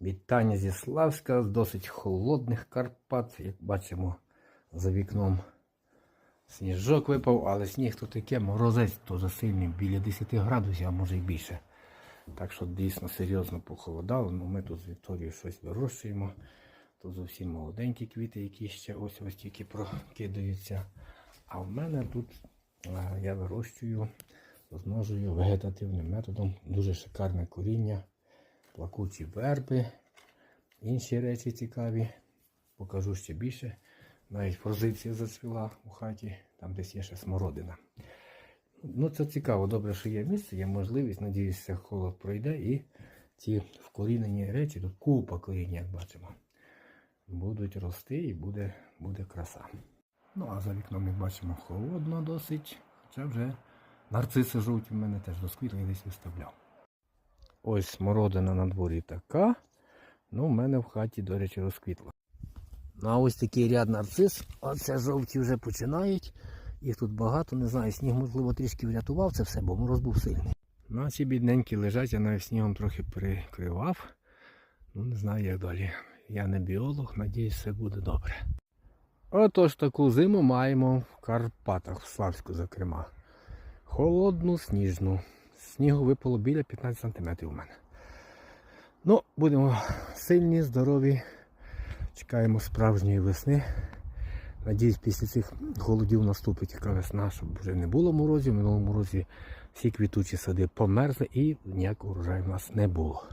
Вітання зі Славська, з досить холодних Карпат. Як бачимо, за вікном сніжок випав, але сніг то таке, морозець дуже сильний, біля 10 градусів, а може й більше. Так що дійсно серйозно похолодало. Ну, ми тут з Вікторією щось вирощуємо. Тут зовсім молоденькі квіти, які ще ось ось тільки прокидаються. А в мене тут е, я вирощую, розмножую вегетативним методом дуже шикарне коріння плакучі верби, інші речі цікаві. Покажу ще більше. Навіть позиція зацвіла у хаті, там десь є ще смородина. Ну, це цікаво, добре, що є місце, є можливість. Надіюся, холод пройде і ці вкорінені речі, тут купа коріння, як бачимо, будуть рости і буде, буде краса. Ну, а за вікном, як бачимо, холодно досить. Хоча вже нарциси жовті в мене теж розквітли, я десь виставляв. Ось смородина на дворі така. Ну, в мене в хаті, до речі, розквітла. Ну, а ось такий ряд нарцис. Оце жовті вже починають. Їх тут багато, не знаю, сніг, можливо, трішки врятував це все, бо мороз був сильний. Ну, а ці бідненькі лежать, я навіть снігом трохи прикривав. Ну, не знаю, як далі. Я не біолог, надіюсь, все буде добре. Отож таку зиму маємо в Карпатах, в Славську, зокрема. Холодну, сніжну. Снігу випало біля 15 см у мене. Ну, будемо сильні, здорові. Чекаємо справжньої весни. Надіюсь, після цих холодів наступить яка весна, щоб вже не було морозів. В минулому році всі квітучі сади померзли і ніякого урожаю в нас не було.